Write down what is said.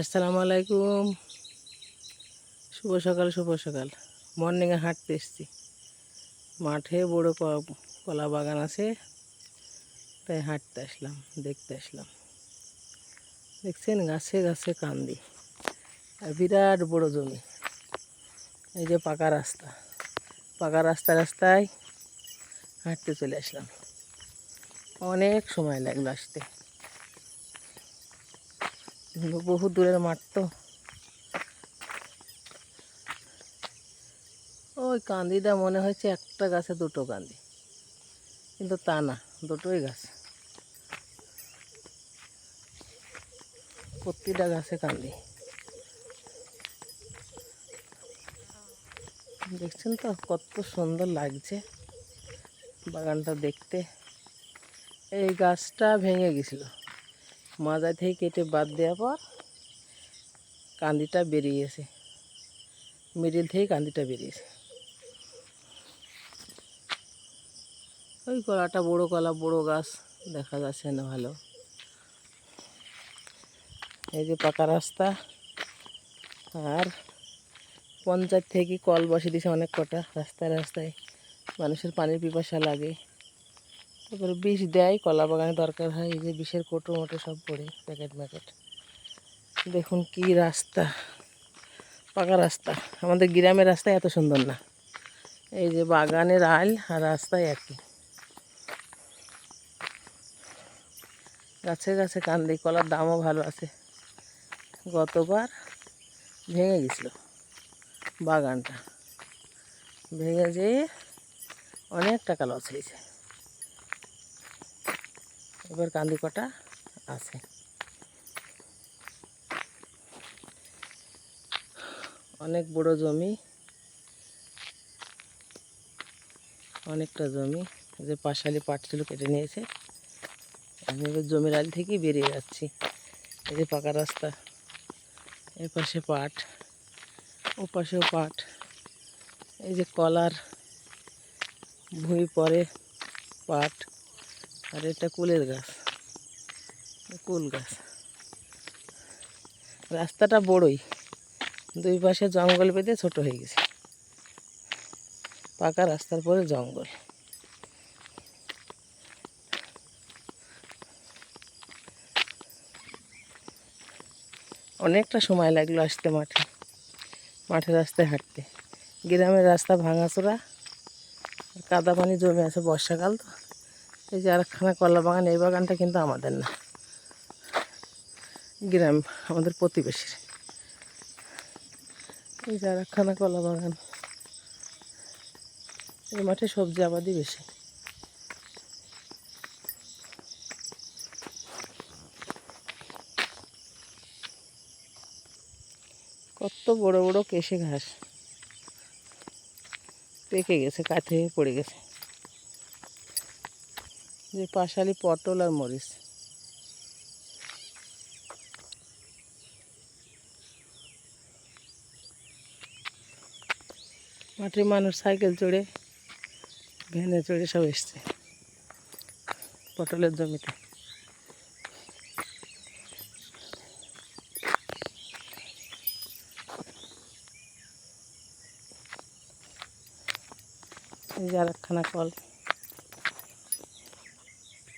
আসসালামু আলাইকুম। শুভ সকাল শুভ সকাল। মর্নিংয়ে হাঁটতে এসছি। মাঠে বড় কলা বাগান আছে। তাই হাঁটতে আসলাম, দেখতে আসলাম। দেখছেন গাছে গাছে কান্দি। আর বিরাট বড় জমি। এই যে পাকা রাস্তা। পাকা রাস্তা রাস্তায় হাঁটতে চলে আসলাম। অনেক সময় লাগল আসতে। বহু দূরের মাঠ তো। ওই কান্দিটা মনে হয়েছে একটা গাছে দুটো কান্দি। কিন্তু তা না, দুটোই গাছ। প্রতিটা গাছে কান্দি। দেখছেন তো কত সুন্দর লাগছে বাগানটা দেখতে। এই গাছটা ভেঙে গেছিল। মাজা থেকে কেটে বাদ দেওয়ার পর কান্দিটা বেরিয়েছে মিডিল থেকে কান্দিটা বেরিয়েছে ওই কলাটা বড় কলা, বড় গাছ, দেখা যাচ্ছে না ভালো। এই যে পাকা রাস্তা, আর পঞ্চায়েত থেকে কল বসে দিয়েছে অনেক কটা। রাস্তায় রাস্তায় মানুষের পানির পিপাসা লাগে। তারপরে বিষ দেয়, কলা বাগানে দরকার হয়, এই যে বিষের কোটো মোটো সব পড়ে, প্যাকেট ম্যাকেট। দেখুন কি রাস্তা, পাকা রাস্তা। আমাদের গ্রামের রাস্তা এত সুন্দর না। এই যে বাগানের আল আর রাস্তায় একই। গাছে গাছে কান্দি, কলার দামও ভালো আছে। গতবার ভেঙে গেছিল বাগানটা। ভেঙে যেয়ে অনেক টাকা লস হয়েছে। এবার কান্দি কটা আছে। অনেক বড় জমি, অনেকটা জমি যে পাশালি পাট ছিল কেটে নিয়েছে। আমি এবার জমির আল থেকেই বেরিয়ে যাচ্ছি। এই যে পাকা রাস্তা, এ পাশে পাট, ও পাশেও পাট। এই যে কলার ভুঁই পরে পাট। আর এটা কুলের গাছ। কুল গাছ। রাস্তাটা বড়ই। দুই পাশে জঙ্গল বেঁধে ছোট হয়ে গেছে। পাকা রাস্তার পরে জঙ্গল। অনেকটা সময় লাগল আসতে মাঠে। মাঠে রাস্তায় হাঁটতে। গ্রামের রাস্তা ভাঙাচোরা। কাদা পানি জমে আছে বর্ষাকাল তো। এই যে আরেকখানা কলা বাগান, এই বাগানটা কিন্তু আমাদের না। গ্রাম, আমাদের প্রতিবেশীর। এই যে আরেকখানা কলা বাগান। এই মাঠে সবজি আবাদই বেশি। কত বড় বড় কেশে ঘাস। পেকে গেছে, কাঠে পড়ে গেছে। যে পাশালি পটল আর মরিচ। মাঠে মানুষ সাইকেল চড়ে, ভ্যানে চড়ে সব এসছে পটলের জমিতে। এই একখানা কল।